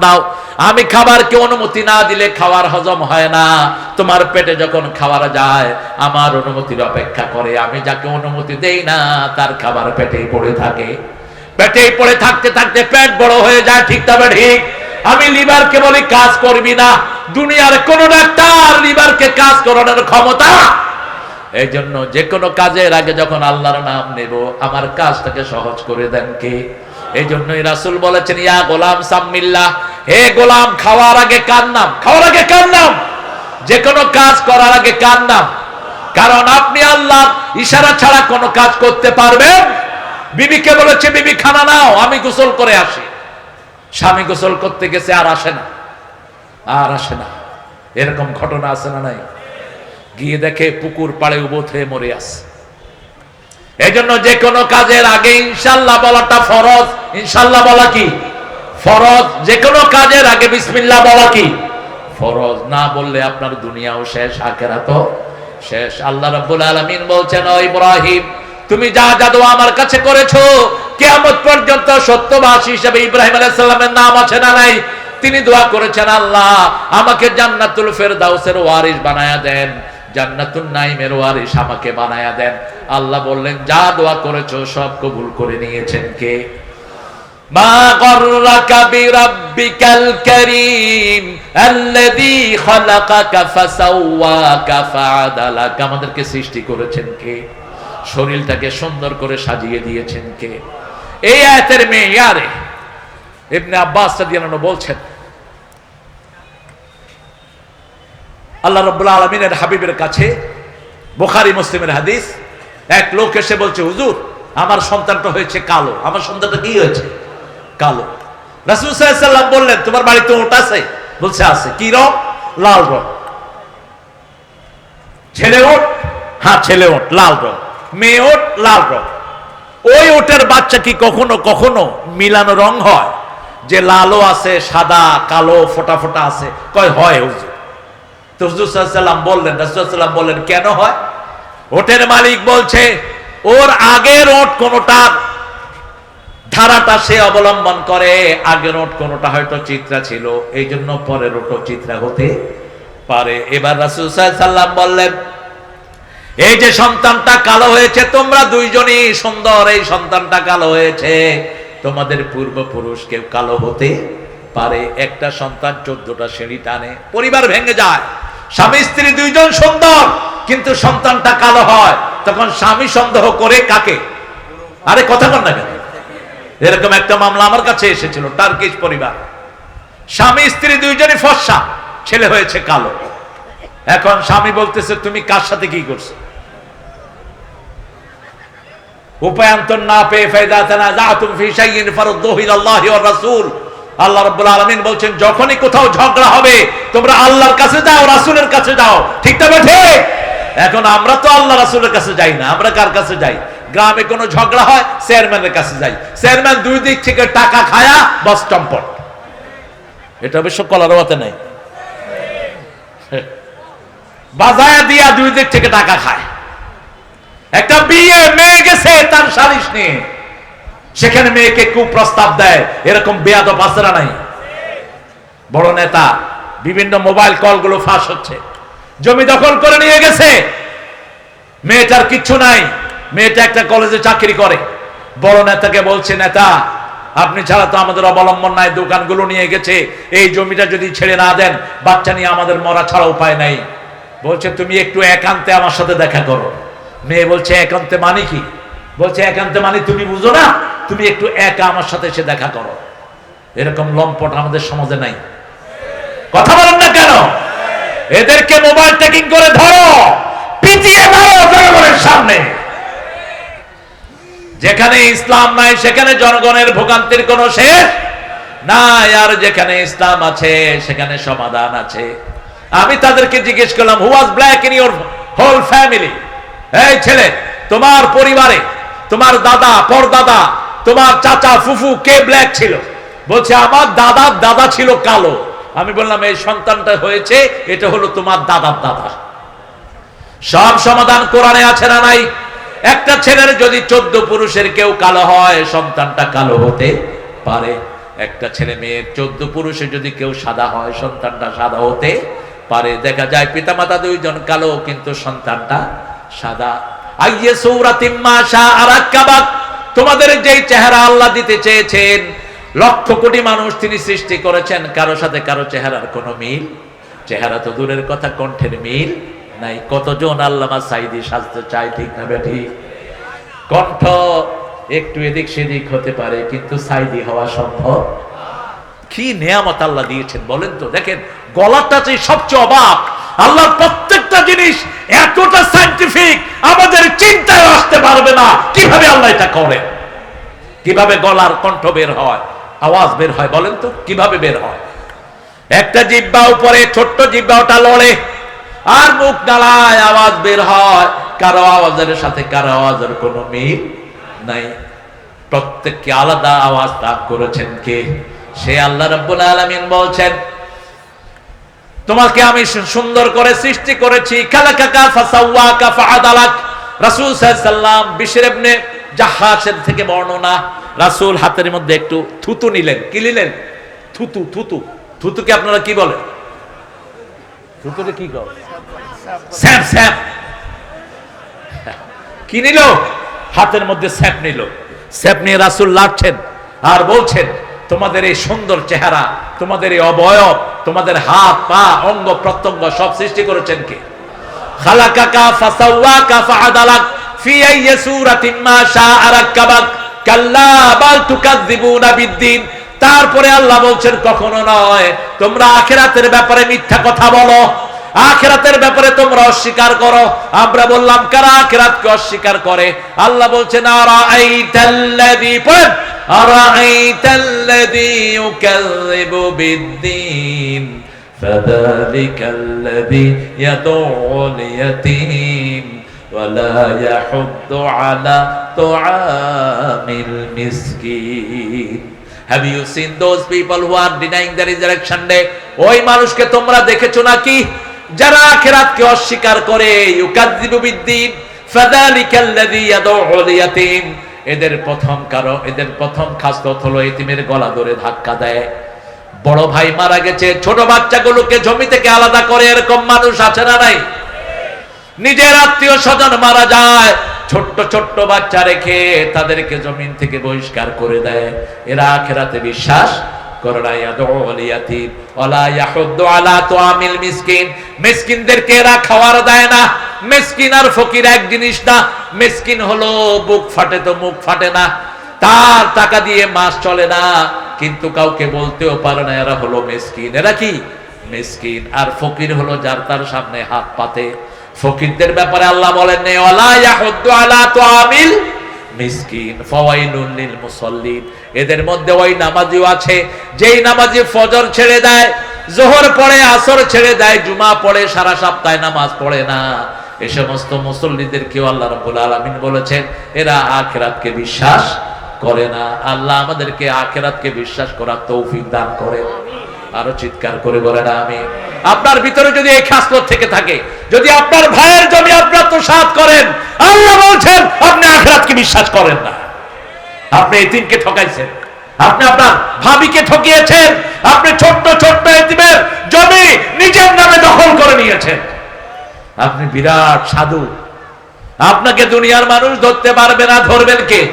দাও। আমি খাবারকে অনুমতি না দিলে খাওয়ার হজম হয় না। তোমার পেটে যখন খাবার যায়, আমার অনুমতির অপেক্ষা করে। আমি যাকে অনুমতি দেই না, তার খাবার পেটেই পড়ে থাকে। পেটেই পড়ে থাকতে থাকতে পেট বড় হয়ে যায়, ঠিক তবে ঠিক। আমি লিভারকে বলি কাজ করবি না। দুনিয়ার কোন ডাক্তার লিভারকে কাজ করানোর ক্ষমতা। এই জন্য যে কোনো কাজের আগে যখন আল্লাহর নাম নেব, আমার কাজটাকে সহজ করে দেন কে? এই জন্যই রাসুল বলেছেন, ইয়া গোলাম সাম্মিল্লাহ, হে গোলাম, খাওয়ার আগে কার নাম? খাওয়ার আগে কার নাম? যে কোনো কাজ করার আগে কার নাম? কারণ আপনি আল্লাহ ইশারা ছাড়া কোনো কাজ করতে পারবেন। বিবিকে বলেছে, বিবি, খানা নাও, আমি গোসল করে আসি। স্বামী গোসল করতে গেছে, আর আসে না। আর আসে না। এরকম ঘটনা আছে না নাই? গিয়ে দেখে পুকুর পাড়ে উবোধ মরে আছে। এই জন্য যে কোনো কাজের আগে ইনশাল্লাহ বলাটা ফরজ। ইনশাল্লাহ বলা কি? ফরজ। যে কোনো কাজের আগে বিসমিল্লাহ বলা কি? ফরজ। না বললে আপনার দুনিয়াও শেষ, আখেরাতও শেষ। আল্লাহ রাব্বুল আলামিন বলছেন, ও ইব্রাহিম, তুমি যা জাদু আমার কাছে করেছ, কিয়ামত পর্যন্ত সত্যবাসী হিসেবে ইব্রাহিম আলাইহিস সালামের নাম আছে না নাই? তিনি দোয়া করেছেন, আল্লাহ, আমাকে জান্নাতুল ফেরদাউসের ওয়ারিস বানায়া দেন। জান্নাতুন নাইমের ওয়ারিস আমাকে বানায়া দেন। আল্লাহ বললেন, যা দোয়া করেছ সব কবুল করে নিয়েছেন কে? মা গররাকা বিরাব্বিকাল কারীম, আল্লাযী খালাকাকা ফাসাওয়াকা আমাদেরকে সৃষ্টি করেছেন কে? শরীরটাকে সুন্দর করে সাজিয়ে দিয়েছেন কে? এই আয়াতের মেয়ারে ইবনে আব্বাস বলছেন আল্লাহ রব্বুল আলমিনের হাবিবের কাছে বোখারি মুসলিমের হাদিস, এক লোক এসে বলছে, হুজুর, আমার সন্তানটা হয়েছে কালো। আমার সন্তানটা কি হয়েছে? কালো। রাসুল বললেন, তোমার বাড়িতে ওট আছে? বলছে, আছে। কি রং? লাল রং। ছেলে ওট? হ্যাঁ ছেলে ওট, লাল রং। মেয়ে ওট? লাল রং। ওই ওটের বাচ্চা কি কখনো কখনো মিলানো রং হয়? যে লালও আছে, সাদা, কালো, ফোটা ফোটা আছে। কয়, হয়, হুজুর। তো হুজুরাল্লাম বললেন রাসুলাম বললেন, কেন হয়? ওটের মালিক বলছে, ওর আগের ওট কোনটার ধারাটা সে অবলম্বন করে, আগের ওট হয়তো চিত্রা ছিল এই জন্য পরের ওটো চিত্রা হতে পারে। এবার বললেন, এই যে সন্তানটা কালো হয়েছে, তোমরা দুইজনই সুন্দর, এই সন্তানটা কালো হয়েছে, তোমাদের পূর্বপুরুষ কেউ কালো হতে পারে। একটা সন্তান চোদ্দটা সিঁড়ি টানে, পরিবার ভেঙে যায়। স্বামী, স্ত্রী দুইজন সুন্দর, কিন্তু সন্তানটা কালো হয়। তখন স্বামী সন্দেহ করে কাকে? আরে কথা বল না এরকম একটা মামলা আমার কাছে এসেছিল, টার্কিশ পরিবার। স্বামী, স্ত্রী দুইজনই ফর্সা, ছেলে হয়েছে কালো। এখন স্বামী বলতেছে, তুমি কার সাথে কি করছ? উপায়ন্তর না পেয়ে ফায়দাতানা জাতুম ফি শাইইন ফারুদ্দুহু ইলাল্লাহি ওয়ার রাসূল। আল্লাহ রাব্বুল আলামিন বলছেন, যখনই কোথাও ঝগড়া হবে, তোমরা আল্লাহর কাছে যাও, রাসুলের কাছে যাও। ঠিক তবে ঠিক এখন আমরা তো আল্লাহ রাসুলের কাছে যাই না, আমরা কার কাছে যাই? গ্রামে কোনো ঝগড়া হয়, চেয়ারম্যানের কাছে যাই। চেয়ারম্যান দুই দিক থেকে টাকা খায়া, বস টম্পট এটা অবশ্য কলারওয়াতে নাই। বাজায়া দিয়া দুই দিক থেকে টাকা খায়। একটা বিয়ে, মেয়ে গেছে, তার সালিশ নিয়ে। সেখানে মেয়েকে কেউ প্রস্তাব দেয়, এরকম বেয়াদব আসারা নাই? বড় নেতা, বিভিন্ন মোবাইল কলগুলো ফাঁস হচ্ছে। জমি দখল করে নিয়ে গেছে। মেয়েটার কিচ্ছু নাই। মেয়েটা একটা কলেজে চাকরি করে। বড় নেতাকে বলছে, নেতা, আপনি ছাড়া তো আমাদের অবলম্বন নাই, দোকানগুলো নিয়ে গেছে। এই জমিটা যদি ছেড়ে না দেন, বাচ্চা নিয়ে আমাদের মরা ছাড়া উপায় নাই। বলছে, তুমি একটু একান্তে আমার সাথে দেখা করো। মেয়ে বলছে, একান্তে মানে কি? বলছে, একান্তে মানে তুমি বুঝো না? তুমি একটু একা আমার সাথে এসে দেখা করো। এরকম লম্পট আমাদের সমাজে নাই। কথা বলেন না কেন? এদেরকে মোবাইল টেকিং করে ধরো, পিটিয়ে মারো জনগণের সামনে। যেখানে ইসলাম নাই, সেখানে জনগণের ভোগান্তির কোনো শেষ নাই, আর যেখানে ইসলাম আছে, সেখানে সমাধান আছে। আমি তাদেরকে জিজ্ঞেস করলাম who was black in your whole family এই ছেলে, তোমার পরিবারে তোমার দাদা, পরদাদা, তোমার চাচা, ফুফু, কে ব্ল্যাক ছিল? বলছে, আমার দাদার দাদা ছিল কালো। আমি বললাম, এই সন্তানটা হয়েছে, এটা হলো তোমার দাদার দাদা। সব সমাধান কোরআনে আছে না নাই? একটা ছেলের যদি চোদ্দ পুরুষের কেউ কালো হয়, সন্তানটা কালো হতে পারে। একটা ছেলে মেয়ের চোদ্দ পুরুষে যদি কেউ সাদা হয়, সন্তানটা সাদা হতে পারে। দেখা যায়, পিতামাতা দুইজন কালো, কিন্তু সন্তানটা সাদা। তোমাদের যেই চেহারা আল্লাহ দিতে চেয়েছেন, লক্ষ কোটি মানুষ তিনি সৃষ্টি করেছেন, কারও সাথে কারও চেহারার কোনো মিল? চেহারা তো দূরের কথা, কণ্ঠের মিল নাই। কতজন আল্লামা সাইদি সাজতে চায় ঠিক না বেঠি? কণ্ঠ একটু এদিক সেদিক হতে পারে, কিন্তু সাইদি হওয়া সম্ভব। কি নেয়ামত আল্লাহ দিয়েছেন বলেন তো? দেখেন গলাটা সবচেয়ে অবাক। আল্লাহর প্রত্যেকটা জিনিস এতটা সাইন্টিফিক আমাদের চিন্তায় আসতে পারবে না কীভাবে আল্লাহ এটা করেন কীভাবে গলার কণ্ঠ বের হয়? আওয়াজ বের হয়, বলেন তো, কীভাবে বের হয়? একটা জিব্বা উপরে, ছোট্ট জিব্বা ওটা লড়ে, আর মুখ নালায় আওয়াজ বের হয়। কারও আওয়াজের সাথে কারও আওয়াজের কোনো মিল নাই। প্রত্যেককে আলাদা আওয়াজ দান করেছেন কে? সে আল্লাহ রাব্বুল আলামিন বলছেন, তোমাকে আমি সুন্দর করে সৃষ্টি করেছি। খালাকাকা ফাসাওয়াকা ফাআদালাক। রাসূল সাল্লাল্লাহু আলাইহি সাল্লাম বিশর ইবনে জাহাসের থেকে বর্ণনা। রাসূল হাতের মধ্যে একটু থুতু নিলেন। কি নিলেন? থুতু থুতু। থুতুকে আপনারা কি বলেন? কি স্যাপ স্যাপ। কি নিল? হাতের মধ্যে স্যাপ নিল। স্যাপ নিয়ে রাসূল লাড়ছেন আর বলছেন, তোমাদের এই সুন্দর চেহারা, তোমাদের এই অবয়ব, তোমাদের হাত, পা, অঙ্গ, প্রত্যঙ্গ সব সৃষ্টি করেছেন কে? খালাকাকা ফাসাওয়াকা ফাআদালাক। ফি আইয়ি সূরাতিন মা শাআ রাক্কাবাক কাল্লা বাল তুকাযযিবুনা বিদ্দিন তারপরে আল্লাহ বলছেন কখনো নয় তোমরা আখিরাতের ব্যাপারে মিথ্যা কথা বলো আখিরাতের ব্যাপারে তোমরা অস্বীকার করো আমরা বললাম কারা আখিরাতকে অস্বীকার করে আল্লাহ বলছেন আরাআইতাল্লাযী পড়েন আরাআইতাল্লাযী ইউকাযযিবু বিদ্দিন فذلك الذي يدعو اليتيم ولا يحض على طعام المسكين Have you seen those people who are denying the resurrection day? ওই মানুষকে তোমরা দেখেছো নাকি যারা আখিরাতকে অস্বীকার করে ইউকাযযিবু বিদ্দিন ফাযালিকা আল্লাযী ইয়াদউল ইয়াতীম এদের প্রথম কারণ এদের প্রথম খাসলত হলো এতিমের গলা ধরে ধাক্কা দেয় বড় ভাই মারা গেছে ছোট বাচ্চাগুলোকে জমি থেকে আলাদা করে এরকম মানুষ আছে না নাই নিজের আত্মীয় স্বজন মারা যায়, ছোট্ট ছোট্ট বাচ্চা রেখে তাদেরকে জমিন থেকে বহিষ্কার করে দেয়। এরা আখেরাতে বিশ্বাস খাওয়ার আর ফকির এক জিনিস না, মিসকিন হলো বুক ফাটে তো মুখ ফাটে না। তার টাকা দিয়ে চলে না, কিন্তু কাউকে বলতেও পারে না এরা হলো মিসকিন। এরা কি? মিসকিন। আর ফকির হলো যার তার সামনে হাত পাতে। ফকিরদের ব্যাপারে আল্লাহ বলেন নে এদের মধ্যে ওই নামাজিও আছে, যেই নামাজি ফজর ছেড়ে দেয়, জোহর পড়ে, আসর ছেড়ে দেয়, জুমা পড়ে, সারা সপ্তাহে নামাজ পড়ে না। এ সমস্ত মুসল্লিদের কেউ আল্লাহ রাব্বুল আলামিন বলেছেন, এরা আখিরাতকে বিশ্বাস করে না। আল্লাহ আমাদেরকে আখেরাতকে বিশ্বাস করার তৌফিক দান করে আরও চিৎকার করে বলেন আমি আপনার ভিতরে যদি এই খাসলত থেকে থাকে, যদি আপনার ভাইয়ের জমি আপনি আত্মসাৎ করেন, আল্লাহ বলছেন, আপনি আখেরাতকে বিশ্বাস করেন না। আপনি এতিমকে ঠকাইছেন। আপনি আপনার ভাবিকে ঠকিয়েছেন। আপনি ছোট্ট ছোট্ট এতিমের জমি নিজের নামে দখল করে নিয়েছেন। আপনি বিরাট সাধু। আপনাকে দুনিয়ার মানুষ ধরতে পারবে না, ধরবেন কে?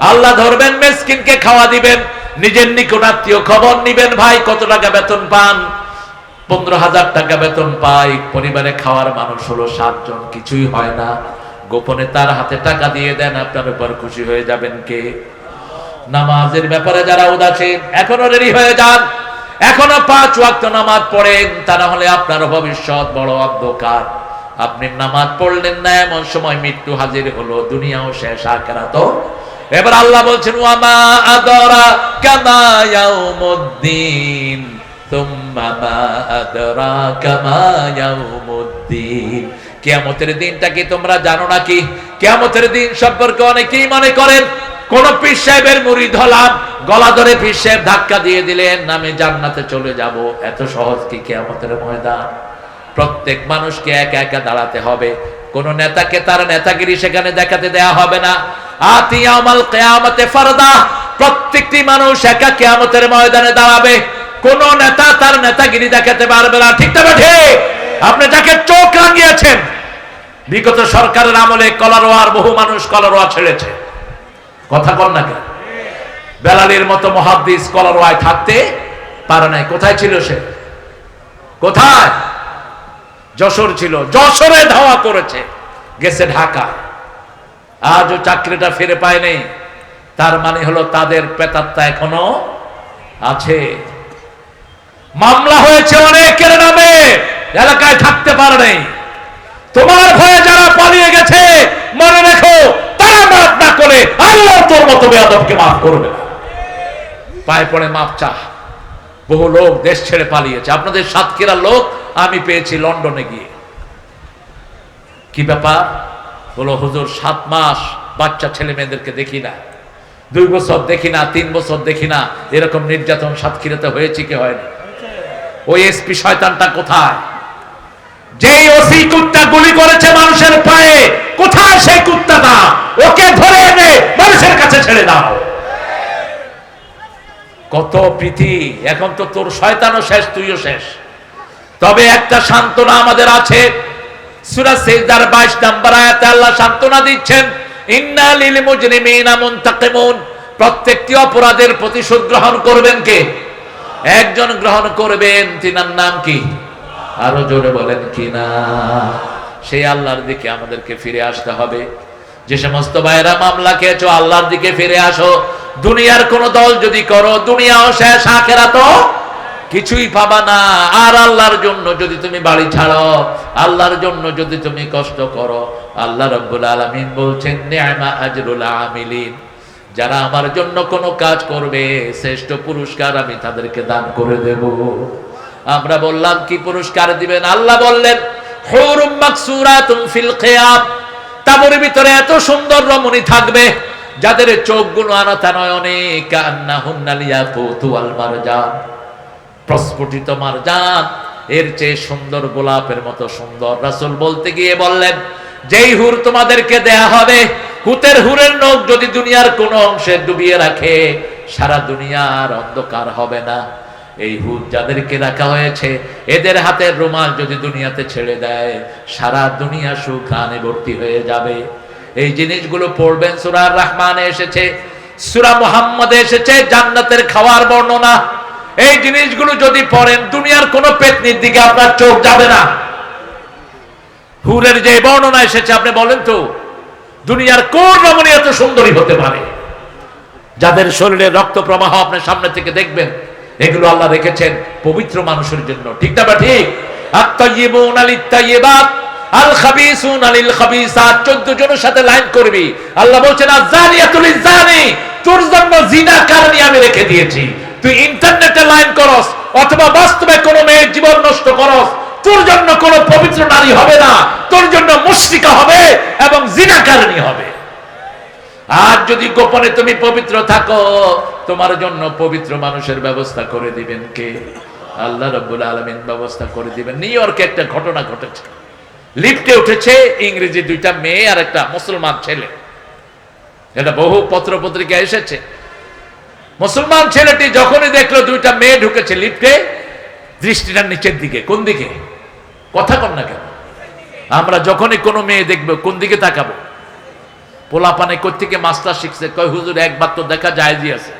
আল্লাহ ধরবেন, মেসকিনকে খাওয়া দিবেন, নিজের নিকট আত্মীয় খবর নিবেন, ভাই কত টাকা বেতন পান পনেরো হাজার টাকা বেতন পাই, পরিবারে খাওয়ার মানুষ হলো সাতজন, কিছুই হয় না। গোপনে তার হাতে টাকা দিয়ে দেন, আপনার উপর খুশি হয়ে যাবেন কে? নামাজের ব্যাপারে যারা উদাসীন, এখনও রেডি হয়ে যান। এখনও পাঁচ ওয়াক্ত নামাজ পড়েন, তা না হলে আপনার ভবিষ্যৎ বড় অন্ধকার। আপনি নামাজ পড়লেন না, এমন সময় মৃত্যু হাজির হলো, দুনিয়াও শেষ আখেরাতও এবার আল্লাহ বলছেন ওয়ামা আদরা কামা কিয়ামতের দিনটা কি তোমরা জানো নাকি? কিয়ামতের দিন সম্পর্কে অনেকেই মনে করেন, কোন পীর সাহেবের মুরিদ হলাম গলা ধরে পীর সাহেব ধাক্কা দিয়ে দিলেন আমি জান্নাতে চলে যাব। এত সহজ কি কিয়ামতের ময়দান? প্রত্যেক মানুষকে একা একা দাঁড়াতে হবে। কোন নেতাকে তার নেতাগিরি সেখানে দেখাতে দেয়া হবে না। আতিয়ামাল কিয়ামতে ফারদা। প্রত্যেকটি মানুষ একা কেয়ামতের ময়দানে দাঁড়াবে। কোন নেতা তার নেতাগিরি দেখাতে পারবে না। ঠিক তবে ঠিক? আপনি যাকে চোখ রাঙিয়েছেন, বিগত সরকারের আমলে কলারোয়ার বহু মানুষ কলারোয়া ছেড়েছে। কথা কর না কেন? বেলালের মতো মহাদ্দিস কলারোয়ায় থাকতে পারে নাই। কোথায় ছিল সে? কোথায়? যশোর ছিল। যশোরে ধাওয়া করেছে। গেছে ঢাকা আজও চাকরিটা ফিরে পায়নি। তার মানে হলো তাদের প্রেতাত্মা এখনও আছে। মামলা হয়েছে অনেকের নামে, এলাকায় থাকতে পারে নাই। তোমার ভয়ে যারা পালিয়ে গেছে, মনে রেখো, তারা মাফ না করে আল্লাহ তোর মতো বেয়াদবকে মাফ করবে পায়ে পড়ে মাপ চা বহু লোক দেশ ছেড়ে পালিয়েছে। আপনাদের সাতক্ষীরার লোক আমি পেয়েছি লন্ডনে গিয়ে। কি ব্যাপার? বলো, হুজুর, সাত মাস বাচ্চা ছেলে মেয়েদেরকে দেখি না। দুই বছর দেখি না, তিন বছর দেখি না। এরকম নির্যাতন সাতক্ষীরাতে হয়েছে কি হয়নি? ওই এসপি শয়তানটা কোথায়? যেই ওসি কুত্তা গুলি করেছে মানুষের পায়ে, কোথায় সেই কুত্তাটা? ওকে ধরে এনে মানুষের কাছে ছেড়ে দাও। কত প্রীতি, এখন তো তোর শয়তানও শেষ, তুইও শেষ। তবে একটা সান্ত্বনা আমাদের আছে। সূরা সেজদার 22 নম্বর আয়াতে আল্লাহ সান্ত্বনা দিচ্ছেন, ইন্না লিল মুজরিমিনা মুনতাকিমুন। প্রত্যেকটি অপরাধের প্রতিশোধ গ্রহণ করবেন কে? একজন গ্রহণ করবেন, তিনার নাম কি? আরও জোরে বলেন, কি না? সেই আল্লাহর দিকে আমাদেরকে ফিরে আসতে হবে। যে সমস্ত ভাইরা মামলা খেয়েছো, আল্লাহর দিকে ফিরে আসো। দুনিয়ার কোন দল যদি করো, দুনিয়াও শেষ আখেরা তো কিছুই পাবা না। আর আল্লাহর জন্য যদি তুমি বাড়ি ছাড়ো, আল্লাহর জন্য যদি তুমি কষ্ট করো, আল্লাহ রব্বুল আলামিন বলছেন আজরুল আমিলিন। যারা আমার জন্য কোনো কাজ করবে, শ্রেষ্ঠ পুরস্কার আমি তাদেরকে দান করে দেব। আমরা বললাম, কি পুরস্কার দিবেন? আল্লাহ বললেন তাবুর ভিতরে এত সুন্দর রমণী থাকবে, যাদের চোখগুলো আনাতা নয়নে কান্না হুন্নালিয়া কৌতু আল মারজান। প্রস্ফুটিত মারজান, এর চেয়ে সুন্দর গোলাপের মতো সুন্দর। রাসূল বলতে গিয়ে বললেন, যেই হুর তোমাদেরকে দেয়া হবে হুতের হুরের নখ যদি দুনিয়ার কোন অংশে ডুবিয়ে রাখে, সারা দুনিয়ার অন্ধকার হবে না। এই হুদ যাদেরকে রাখা হয়েছে, এদের হাতের রুমাল যদি দুনিয়াতে ছেড়ে দেয়, সারা দুনিয়া সুখানে ভর্তি হয়ে যাবে। এই জিনিসগুলো পড়বেন সুরার রহমানে এসেছে, সুরা মুহাম্মদে এসেছে, জান্নাতের খাওয়ার বর্ণনা। এই জিনিসগুলো যদি পড়েন, দুনিয়ার কোন পেতনির দিকে আপনার চোখ যাবে না। হুরের যে বর্ণনা এসেছে, আপনি বলেন তো দুনিয়ার কোন রমণী এত সুন্দরী হতে পারে? যাদের শরীরে রক্ত প্রবাহ আপনার সামনে থেকে দেখবেন, এগুলো আল্লাহ রেখেছেন পবিত্র মানুষের জন্য। ঠিক না বা ঠিক? আল খাবিসুন আলিল খাবিসাত 14 জনের সাথে লাইন করবি। আল্লাহ বলছেন তোর জন্য জিনা আমি রেখে দিয়েছি। তুই ইন্টারনেটে লাইন করস, অথবা বাস্তবে কোনো মেয়ের জীবন নষ্ট করস তোর জন্য কোনো পবিত্র নারী হবে না। তোর জন্য মুশরিকা হবে এবং জিনাকারণী হবে। আর যদি গোপনে তুমি পবিত্র থাকো, তোমার জন্য পবিত্র মানুষের ব্যবস্থা করে দিবেন কে? আল্লাহ রব্বুল আলমিন ব্যবস্থা করে দিবেন। নিউ ইয়র্কে একটা ঘটনা ঘটেছে। লিফটে উঠেছে ইংরেজি দুইটা মেয়ে আর একটা মুসলমান ছেলে। এটা বহু পত্র পত্রিকা এসেছে। মুসলমান ছেলেটি যখনই দেখল দুইটা মেয়ে ঢুকেছে লিফটে দৃষ্টিটা নিচের দিকে, কোন দিকে? কথা কর না কেন? আমরা যখনই কোনো মেয়ে দেখব, কোন দিকে তাকাবো? পোলাপানে কোথেকে মাস্টার শিখছে, কয়, হুজুর, একবার তো দেখা যায় আছে।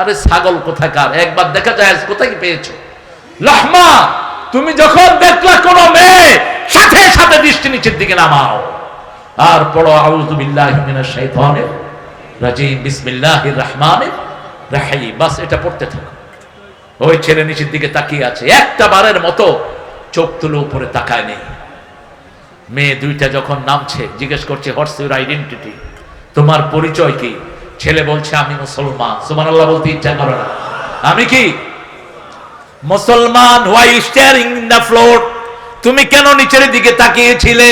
আরে ছাগল কোথাকার? একবার দেখা যায় কোথায় পেয়েছ? লহমা, তুমি যখন দেখলা কোন মেয়ে, সাথে সাথে দৃষ্টি নিচের দিকে নামাও। আর পড়ো, আউযু বিল্লাহি মিনাশ শাইতানির রাজিম, বিসমিল্লাহির বাস, এটা পড়তে থাকো। ওই ছেলে নিচের দিকে তাকিয়ে আছে। একটা বারের মতো চোখ তুলে উপরে তাকায় নেই মেয়ে দুইটা যখন নামছে, জিজ্ঞেস করছে হোয়াটস ইউর আইডেন্টিটি তোমার পরিচয় কি? ছেলে বলছে, আমি মুসলমান। সুমান আল্লাহ বলতে ইচ্ছা করে না। আমি কি? মুসলমান হোয়াই স্টিয়ারিং দ্য ফ্লোর তুমি কেন নিচের দিকে তাকিয়েছিলে?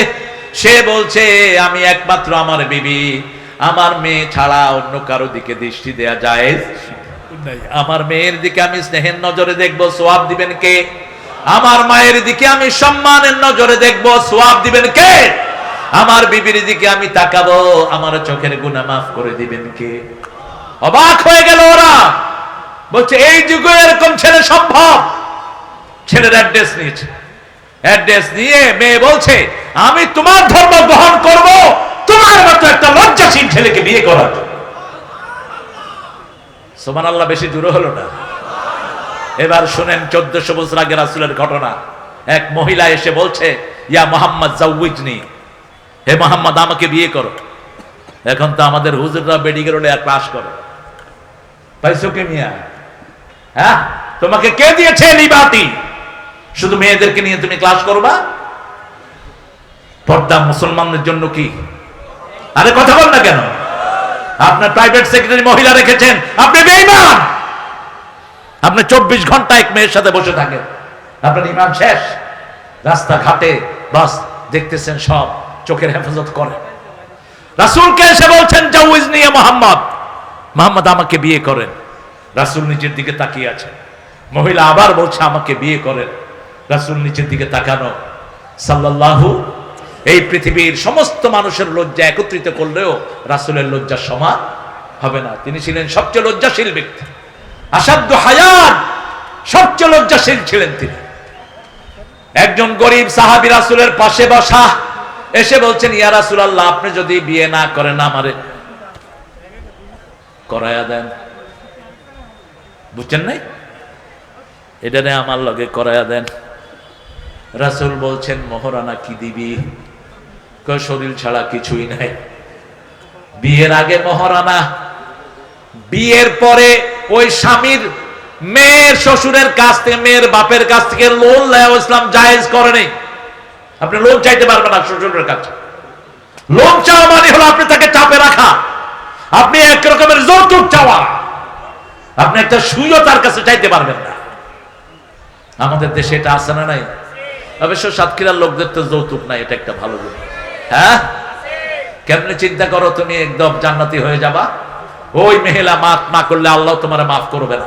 সে বলছে, আমি একমাত্র আমার বিবি। আমার মেয়ে ছাড়া অন্য কারও দিকে দৃষ্টি দেয়া যায় আমার মেয়ের দিকে আমি স্নেহের নজরে দেখব, সোয়াব দিবেন কে? আমার মায়ের দিকে আমি সম্মানের নজরে দেখব, সোয়াব দিবেন কে? আমার বিবির দিকে আমি তাকাবো, আমার চোখের গুণা মাফ করে দিবেন কে? অবাক হয়ে গেল ওরা। বলছে, এই যুগে এরকম ছেলে সম্ভব। ছেলের অ্যাড্রেস নিয়েছে। অ্যাড্রেস নিয়ে মেয়ে বলছে, আমি তোমার ধর্ম গ্রহণ করব, তোমার মতো একটা লজ্জাশীল ছেলেকে বিয়ে করার জন্য। সোমান আল্লাহ বেশি দূর হলো না। এবার শুনেন, চোদ্দশো বছর আগে রাসুলের ঘটনা। এক মহিলা এসে বলছে, ইয়া মোহাম্মদ জাউজনি হে মোহাম্মদ, আমাকে বিয়ে করো। এখন তো আমাদের হুজুররা বেডিকে রোডে ক্লাস করো। পাইছো কে মিয়া? হ্যাঁ? তোমাকে কে দিয়েছে লিবাতি শুধু মেয়েদেরকে নিয়ে তুমি ক্লাস করবা? পর্দা মুসলমানদের জন্য কি? আরে কথা বল না কেন? আপনার প্রাইভেট সেক্রেটারি মহিলা রেখেছেন। আপনি বেঈমান। আপনি চব্বিশ ঘণ্টা এক মেয়ের সাথে বসে থাকেন। আপনার ইমান শেষ। রাস্তাঘাটে বাস দেখতেছেন সব, চোখের হেফাজত করেন। রাসূলকে এসে বলছেন জাউজ নিয়ে মোহাম্মদ। মোহাম্মদ আমাকে বিয়ে করেন। রাসূল নিচের দিকে তাকিয়ে আছে মহিলা আবার বলছে, আমাকে বিয়ে করেন। রাসূল নিচের দিকে তাকানো। সাল্লাল্লাহু এই পৃথিবীর সমস্ত মানুষের লজ্জা একত্রিত করলেও রাসূলের লজ্জা সমান হবে না। তিনি ছিলেন সবচেয়ে লজ্জাশীল ব্যক্তি। আসাধ্য হায়াত, সবচেয়ে লজ্জাশীল ছিলেন তিনি। একজন গরিব সাহাবী রাসুলের পাশে বসা, এসে বলছেন, ইয়া রাসূলুল্লাহ, আপনি যদি বিয়ে না করেন আমারে, করায়া দেন। বুঝছেন নাই? এটা আমার লগে করায়া দেন। রাসূল বলছেন, মহরানা কি দিবি? শরীর ছাড়া কিছুই নাই। বিয়ের আগে মহারানা, বিয়ের পরে ওই স্বামীর মেয়ের শ্বশুরের কাছ থেকে, মেয়ের বাপের কাছ থেকে লোন নেওয়া ইসলাম জায়েজ করে নেই। আপনি লোন চাইতে পারবেন না শ্বশুরের কাছে। লোন চাওয়া মানে হলো আপনি তাকে চাপে রাখা। আপনি এক রকমের যৌতুক চাওয়া। আপনি একটা সুইও তার কাছে চাইতে পারবেন না। আমাদের দেশে এটা আছে না নাই? অবশ্য সাতক্ষীরার লোকদের তো যৌতুক নাই, এটা একটা ভালো গুণ হ্যাঁ? কেমনে চিন্তা করো তুমি একদম জান্নাতি হয়ে যাবা? ওই মেহেলা মাফ না করলে আল্লাহ তোমার মাফ করবে না।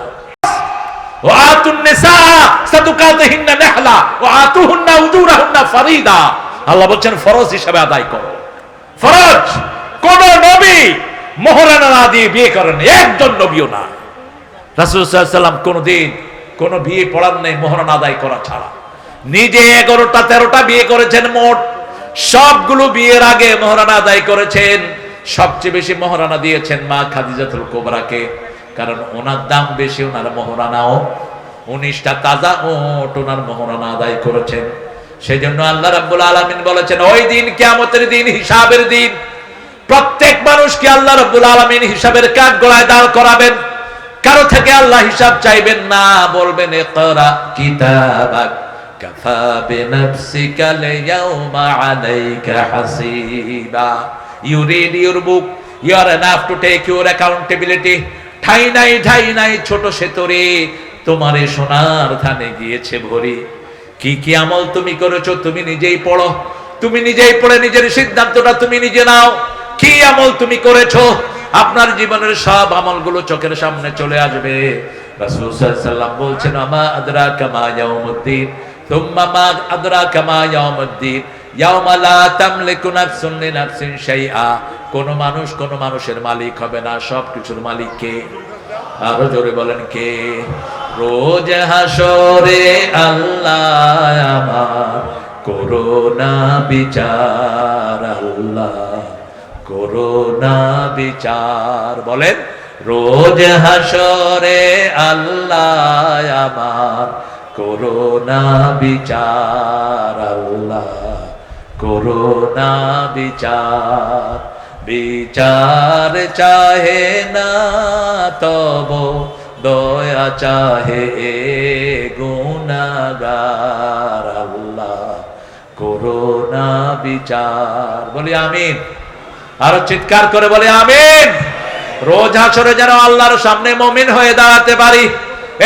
নবী মোহরানা দিয়ে বিয়ে না। কোনদিন কোন বিয়ে পড়ার নেই মোহরানা আদায় করা ছাড়া। নিজে এগারোটা তেরোটা বিয়ে করেছেন মোট। সবগুলো বিয়ের আগে মহারানা আদায় করেছেন। সবচেয়ে বেশি মহারানা দিয়েছেন মা খাদিজাতুল কোবরাকে। কারণ ওনার দাম বেশি, ওনার মহারানাও। উনিশটা তাজা ওট ওনার মহারানা আদায় করেছেন। সেই জন্য আল্লাহ রাব্বুল আলামিন বলেছেন, ওই দিন কিয়ামতের দিন, হিসাবের দিন। প্রত্যেক মানুষকে আল্লাহ রাব্বুল আলামিন হিসাবের কাঠ গড়ায় দাঁড় করাবেন। কারও থেকে আল্লাহ হিসাব চাইবেন না, বলবেন কিতাবাক। কাফা বিনাফসিকা লিয়াউমা আলাইকা হাসিবা you read your book you are enough to take your accountability ঠাই নাই ঠাই নাই, ছোট সেতরে তোমারে সোনার ধানে গিয়েছে ভরি। কি কি আমল তুমি করেছ, তুমি নিজেই পড়ো। তুমি নিজেই পড়ে নিজের সিদ্ধান্তটা তুমি নিজে নাও। কি আমল তুমি করেছ? আপনার জীবনের সব আমলগুলো চোখের সামনে চলে আসবে। রাসূল সাল্লাল্লাহু আলাইহি ওয়াসাল্লাম বলছেন, আমা আদরাকা মা ইয়াউমুদ্দিন? কোন মানুষ কোন মানুষের মালিক হবে না, সব কিছুর মালিক কে? আরও জোরে বলেন কে? রোজ হাসরে আল্লাহ আমার করোনা বিচার, আল্লাহ করোনা বিচার। বলেন, রোজ হাসরে আল্লাহ আমার করোনা বিচার আল্লাহ। করোনা বিচার। বিচার চাহে না, তব দয়া চাহে গুনাগার আল্লাহ। করোনা বিচার। বলি আমিন। আরও চিৎকার করে বলে আমিন। রোজ হাসরে যেন আল্লাহর সামনে মমিন হয়ে দাঁড়াতে পারি।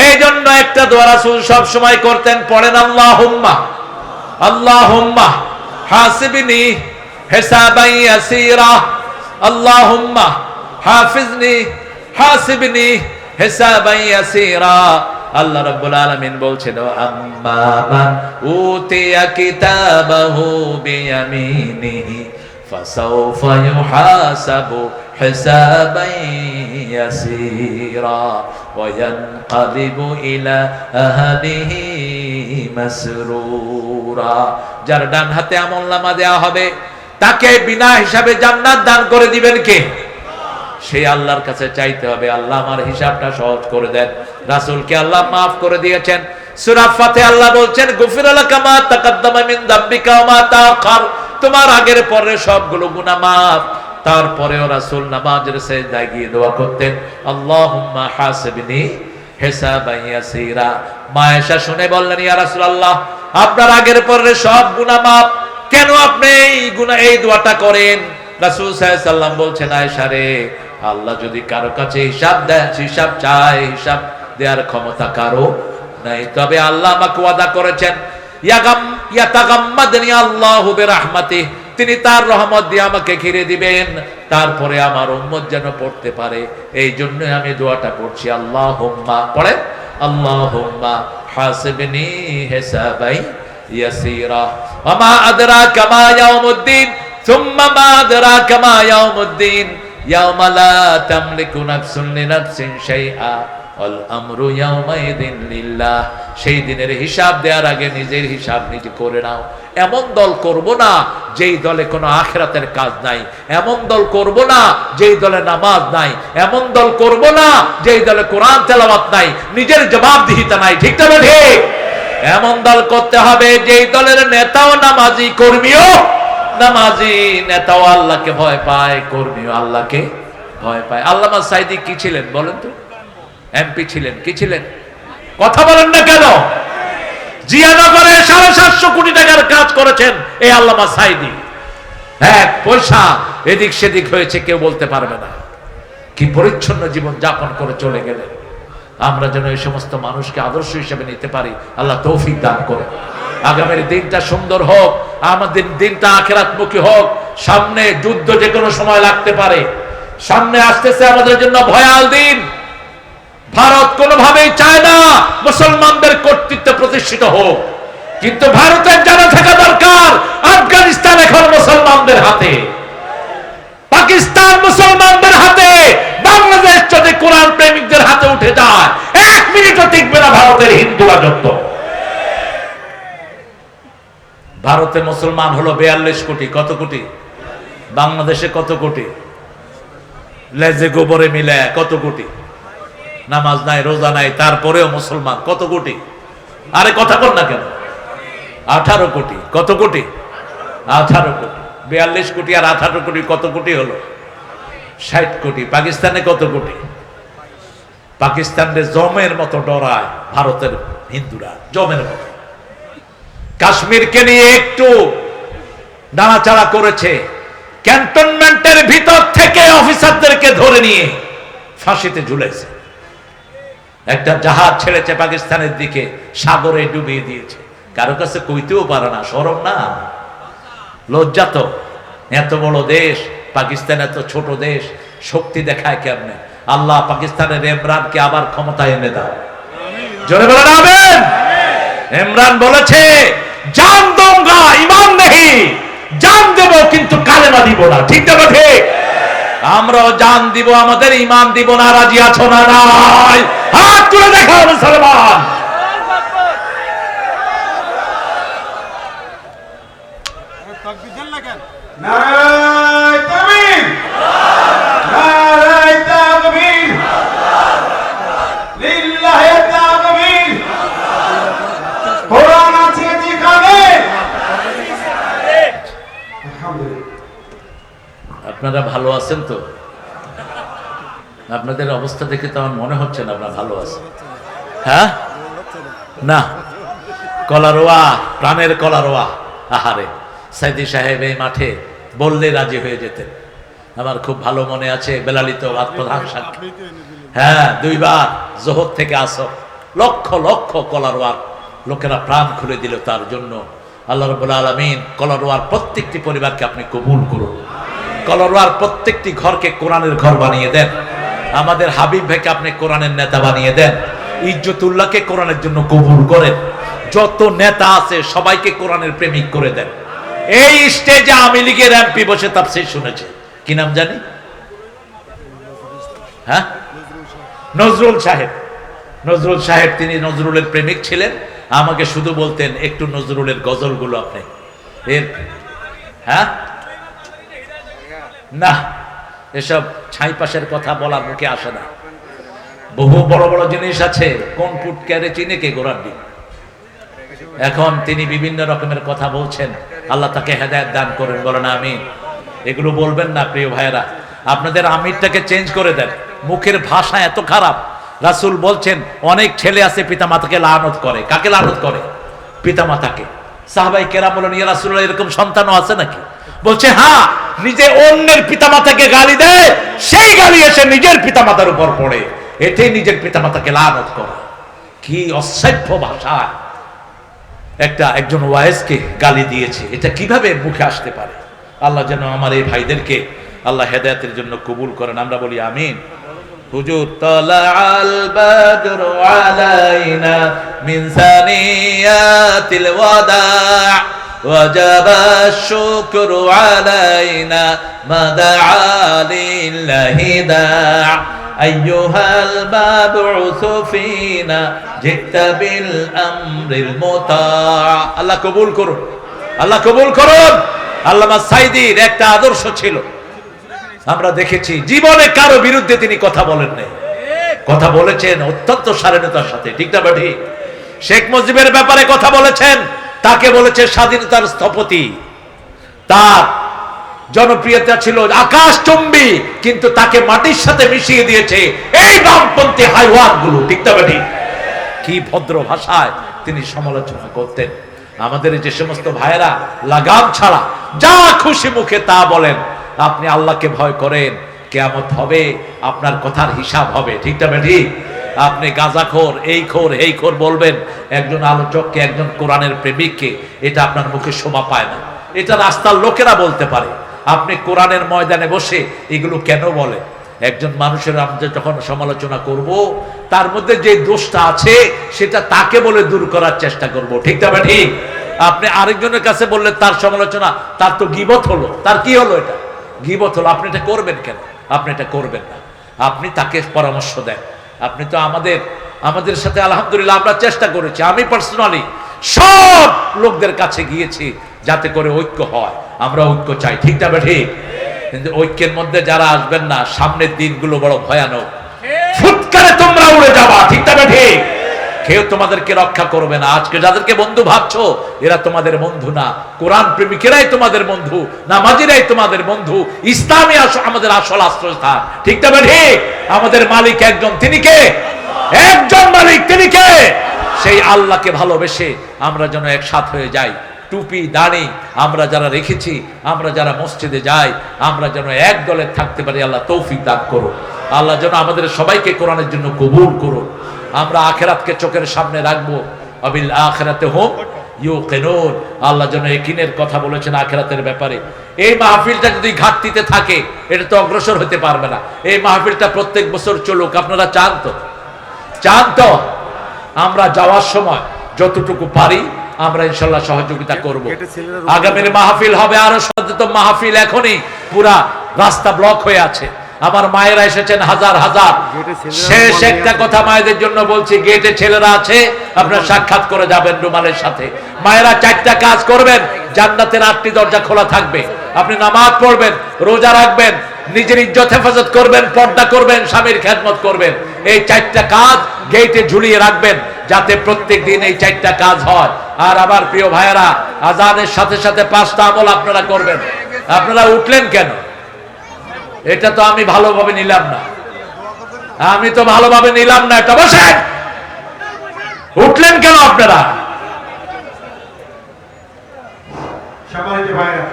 এই জন্য একটা দোয়া রাসূল সব সময় করতেন, পড়েন আল্লাহ হুম্মা আল্লাহ হুম্মা হাসিবনি হিসাবাই ইয়াসিরা আল্লাহ হুম্মা হাফিজনি, হাসিবনি হিসাবাই ইয়াসিরা। আল্লাহ রাব্বুল আলামিন বলছেন আম্মা মান উতিয়া কিতাবাহু বিয়ামিনিহি فسوف يحاسب حسابا يسيرا وينقلب إلى أهله مسرورا যার ডান হাতে আমল নামা দেওয়া হবে তাকে বিনা হিসাবে জান্নাত দান করে দিবেন কে সেই আল্লাহর কাছে চাইতে হবে আল্লাহ আমার হিসাবটা সহজ করে দেন রাসূলকে আল্লাহ মাফ করে দিয়েছেন সূরা ফাতিহা আল্লাহ বলছেন গুফিরালা কামা তাকাদ্দামা মিন দাম্বিকা ওয়া মা তাআখার তোমার আগের পরের সবগুলো গুনাহ মাফ। তারপরেও রাসূল নামাজের সেজদায় গিয়ে দোয়া করতেন আল্লাহ যদি কারও কাছে হিসাব দেয় হিসাব চায়, হিসাব দেওয়ার ক্ষমতা কারও নাই, তবে আল্লাহ আমাকে ওয়াদা করেছেন আল্লাহু তিনি তার রহমত দিয়ে আমাকে ঘিরে দিবেন। তারপরে আমার উম্মত যেন পড়তে পারে। এই জন্য আমি দোয়াটা পড়ছি, আল্লাহুম্মা পড়ে আল্লাহুম্মা হাসিবনি হিসাবাই ইয়াসিরা। সেই দিনের হিসাব দেওয়ার আগে নিজের হিসাব নিজে করে নাও। এমন দল করব না যেই দলে কোনো আখেরাতের কাজ নাই। এমন দল করব না যেই দলে নামাজ নাই। এমন দল করব না যেই দলে কোরআন তেলাওয়াত নাই। নিজের জবাবদিহিতা নাই, ঠিক তবে ঠিক এমন দল করতে হবে যেই দলের নেতাও নামাজি, কর্মীও নামাজি। নেতাও আল্লাহকে ভয় পায়, কর্মীও আল্লাহকে ভয় পায়। আল্লামা সাইদি কি ছিলেন বলেন তো? এমপি ছিলেন, কি ছিলেন? কথা বলেন না কেন? জিয়ানগরে সাড়ে সাতশো কোটি টাকার কাজ করেছেন এই আল্লামা সাইদি। এক পয়সা এদিক সেদিক হয়েছে, কেউ বলতে পারবে না। কি পরিচ্ছন্ন জীবন যাপন করে চলে গেলেন। আমরা যেন এই সমস্ত মানুষকে আদর্শ হিসেবে নিতে পারি, আল্লাহ তৌফিক দান করে আগামীর দিনটা সুন্দর হোক, আমাদের দিনটা আখেরাতমুখী হোক, সামনে যুদ্ধ যে কোনো সময় লাগতে পারে। সামনে আসতেছে আমাদের জন্য ভয়াল দিন। ভারত কোনোভাবেই চায় না মুসলমানদের কর্তৃত্ব প্রতিষ্ঠিত হোক। কিন্তু ভারতের জানা থাকা দরকার, আফগানিস্তান এখন মুসলমানদের হাতে। পাকিস্তান মুসলমানদের হাতে, বাংলাদেশ যদি কোরআন প্রেমিকদের হাতে উঠে যায়, এক মিনিটও টিকবে না ভারতের হিন্দু রাজত্ব। ভারতে মুসলমান হলো বেয়াল্লিশ কোটি, কত কোটি? বাংলাদেশে কত কোটি? লেজে গোবরে মিলে কত কোটি? নামাজ নাই, রোজা নাই, তারপরেও মুসলমান, কত কোটি? আরে কথা বল না কেন? আঠারো কোটি, কত কোটি? আঠারো কোটি, বিয়াল্লিশ কোটি আর আঠারো কোটি কত কোটি হলো? ষাট কোটি, পাকিস্তানে কত কোটি? পাকিস্তানের জমের মতো ডরায় ভারতের হিন্দুরা, জমের মতো। কাশ্মীরকে নিয়ে একটু নাড়াচাড়া করেছে, ক্যান্টনমেন্টের ভিতর থেকে অফিসারদেরকে ধরে নিয়ে ফাঁসিতে ঝুলেছে একটা জাহাজ ছেড়েছে পাকিস্তানের দিকে, সাগরে ডুবিয়ে দিয়েছে। কারও কাছে কইতেও পারে না, সরম না। লজ্জা তো। এত বড় দেশ, পাকিস্তান এত ছোট দেশ, শক্তি দেখায় কেমনে? আল্লাহ পাকিস্তানের ইমরানকে আবার ক্ষমতায় এনে দাও। জোরে বলে ইমরান বলেছে, জান দোঙ্গা, ইমান নেই। জান দেব, কিন্তু কালেমা দিব না। ঠিক দেবো ঠিক আমরাও জান দিব আমাদের ইমান দিব না রাজি আছো না নাই? হাত তুলে দেখাও মুসলমান। নারায় তাকবীর নারায় তাকবীর লিল্লাহি তাকবীর কোরআন আছে যেখানে আলহামদুলিল্লাহ আপনারা ভালো আছেন তো? আপনাদের অবস্থা দেখে তো আমার মনে হচ্ছে না আপনারা ভালো আছেন। হ্যাঁ? না। কলারোয়া, প্রাণের কলারোয়া। আহারে, সাইদি সাহেব এই মাঠে বললে রাজি হয়ে যেতেন। আমার খুব ভালো মনে আছে বেলালিত প্রধান সাক্ষী হ্যাঁ দুইবার জোহর থেকে আসো লক্ষ লক্ষ কলারোয়ার লোকেরা প্রাণ খুলে দিল তার জন্য। আল্লাহ রবুল্লা আলমিন কলারোয়ার প্রত্যেকটি পরিবারকে আপনি কবুল করুন। কলরোয়ার প্রত্যেকটি ঘরকে কোরআনের ঘর বানিয়ে দেন। আমাদের হাবিব ভাইকে আপনি কোরআনের নেতা বানিয়ে দেন। ইজ্জতুল্লাহকে কোরআনের জন্য কবুল করেন। যত নেতা আছে, সবাইকে কোরআনের প্রেমিক করে দেন। এই স্টেজে আওয়ামী লীগের এমপি বসে তাফসীর শুনেছে। কি নাম জানি? হ্যাঁ? নজরুল সাহেব। নজরুল সাহেব, তিনি নজরুলের প্রেমিক ছিলেন। আমাকে শুধু বলতেন, একটু নজরুলের গজলগুলো আপনি। এর হ্যাঁ? না, এসব ছাই পাশের কথা বলার মুখে আসে না। বহু বড় বড় জিনিস আছে, কোন ফুট ক্যারে চিনে কে গোড়ার দিন। এখন তিনি বিভিন্ন রকমের কথা বলছেন, আল্লাহ তাকে হেদায়ত দান করেন, বলেন আমি এগুলো বলবেন না, প্রিয় ভাইয়েরা। আপনাদের আমিরটাকে চেঞ্জ করে দেন। মুখের ভাষা এত খারাপ। রাসূল বলছেন, অনেক ছেলে আছে পিতামাতাকে লানত করে। কাকে লানত করে? পিতামাতাকে। সাহাবাই কেরাম বলেন, ইয়া রাসূলুল্লাহ, এরকম সন্তানও আছে নাকি? বলছে হ্যাঁ নিজে অন্যের পিতামাতাকে গালি দেয়, সেই গালি এসে নিজের পিতামাতার উপর পড়ে। এতেই নিজের পিতামাতাকে লানত করে। কি অসভ্য ভাষা। একটা একজন ওয়াইজকে গালি দিয়েছে। এটা কীভাবে মুখে আসতে পারে? আল্লাহ যেন আমার এই ভাইদেরকে আল্লাহ হেদায়েতের জন্য কবুল করেন। আমরা বলি, আমিন। হুজুর তলা আল বদর আলাইনা মিন ওয়াদা। وجب الشكر علينا ما دعا لله داع أيها المبعوث فينا جئت بالأمر المطاع আল্লাহ কবুল করুন আল্লাহ কবুল করুন আল্লামা সাইদির একটা আদর্শ ছিল আমরা দেখেছি জীবনে কারো বিরুদ্ধে তিনি কথা বলেন নাই কথা বলেছেন অত্যন্ত স্বাধীনতার সাথে ঠিক না বা ঠিক শেখ মুজিবের ব্যাপারে কথা বলেছেন তাকে বলেছে স্বাধীনতার স্থপতি। তার জনপ্রিয়তা ছিল আকাশ চুম্বি, কিন্তু তাকে মাটির সাথে মিশিয়ে দিয়েছে এই বামপন্থী হাইওয়ানগুলো ঠিক না বা ঠিক কি ভদ্র ভাষায় তিনি সমালোচনা করতেন। আমাদের যে সমস্ত ভাইয়েরা লাগাম ছাড়া, যা খুশি মুখে তা বলেন, আপনি আল্লাহকে ভয় করেন, কেয়ামত হবে, আপনার কথার হিসাব হবে, ঠিক না ঠিক আপনি গাঁজাখোর এই খোর এই খোর বলবেন। একজন আলোচককে, একজন কোরআনের প্রেমিককে, এটা আপনার মুখে শোভা পায় না। এটা রাস্তার লোকেরা বলতে পারে। আপনি কোরআনের ময়দানে বসে এগুলো কেন বলে একজন মানুষের আমরা যখন সমালোচনা করব, তার মধ্যে যে দোষটা আছে, সেটা তাকে বলে দূর করার চেষ্টা করব। ঠিক তবে ঠিক। আপনি আরেকজনের কাছে বললে তার সমালোচনা, তার তো গিবত হলো। তার কি হলো এটা? গিবত হলো। আপনি এটা করবেন কেন? আপনি এটা করবেন না। আপনি তাকে পরামর্শ দেন। আপনি তো আমাদের আমাদের সাথে আলহামদুলিল্লাহ আমরা চেষ্টা করেছি। আমি পার্সোনালি সব লোকদের কাছে গিয়েছি যাতে করে ঐক্য হয়। আমরা ঐক্য চাই। ঠিক না ঠিক কিন্তু ঐক্যের মধ্যে যারা আসবেন না সামনের দিনগুলো বড় ভয়ানক। ফুৎকারে তোমরা উড়ে যাবা। ঠিক না ঠিক কেউ তোমাদেরকে রক্ষা করবে না। আজকে যাদেরকে বন্ধু ভাবছ এরা তোমাদের বন্ধু না। কোরআন প্রেমিকেরাই তোমাদের বন্ধু না নামাজিরাই তোমাদের বন্ধু। ইসলামী আমাদের আসল আশ্রয়স্থান। ঠিক তবে ঠিক আমাদের মালিক একজন, তিনি কে? একজন মালিক, তিনি কে? সেই আল্লাহকে ভালোবেসে আমরা যেন একসাথ হয়ে যাই। টুপি, দাড়ি, আমরা যারা রেখেছি, আমরা যারা মসজিদে যাই, আমরা যেন এক দলে থাকতে পারি, আল্লাহ তৌফিক দান করো আল্লাহ যেন আমাদের সবাইকে কোরআনের জন্য কবুল করো আমরা আখেরাতকে চোখের সামনে রাখব। অবিল আখেরাতে হোক ইউ কেনুন আল্লাহ যেন একিনের কথা বলেছেন আখেরাতের ব্যাপারে। এই মাহফিলটা যদি ঘাটতিতে থাকে এটা তো অগ্রসর হতে পারবে না। এই মাহফিলটা প্রত্যেক বছর চলুক আপনারা চান তো? চান তো? আমরা যাওয়ার সময় যতটুকু পারি আমরা ইনশাল্লাহ সহযোগিতা করব। আগামীর মাহফিল হবে আরও সচেতন মাহফিল এখনই। পুরা রাস্তা ব্লক হয়ে আছে। আমার মায়েরা এসেছেন হাজার হাজার। শেষ একটা কথা মায়েদের জন্য বলছি গেটে ছেলেরা আছে আপনারা সাক্ষাৎ করে যাবেন রুমালের সাথে। মায়েরা চারটা কাজ করবেন জান্নাতের আটটি দরজা খোলা থাকবে। আপনি নামাজ পড়বেন রোজা রাখবেন নিজের ইজ্জত হেফাজত করবেন পর্দা করবেন স্বামীর খেদমত করবেন। এই চারটা কাজ গেটে ঝুলিয়ে রাখবেন যাতে প্রত্যেক দিন এই চারটা কাজ হয়। আর আমার প্রিয় ভাইয়েরা আজানের সাথে সাথে পাঁচটা আমল আপনারা করবেন। আপনারা উঠলেন কেন? এটা তো আমি ভালোভাবে নিলাম না। আমি তো ভালোভাবে নিলাম না এটা। বসেন! উঠলেন কেন আপনারা? সম্মানিত ভাইরা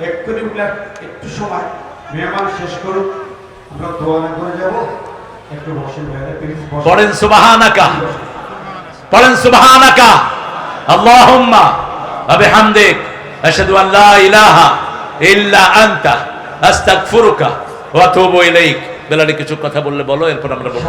এক্ষুনি উঠলে একটু সময়। মেহমান শেষ করুন আমরা দোয়া করে যাব। একটু বসেন ভাইরা প্লিজ পড়েন সুবহানাকা। পড়েন সুবহানাকা। আল্লাহুম্মা ওয়া বিহামদিক। আশহাদু আন ইলাহা ইল্লা আনতা। আস্তাগফিরুকা। ওয়া আতুবু ইলাইক। বেলালি কিছু কথা বললে বলো এরপর আমরা বলব।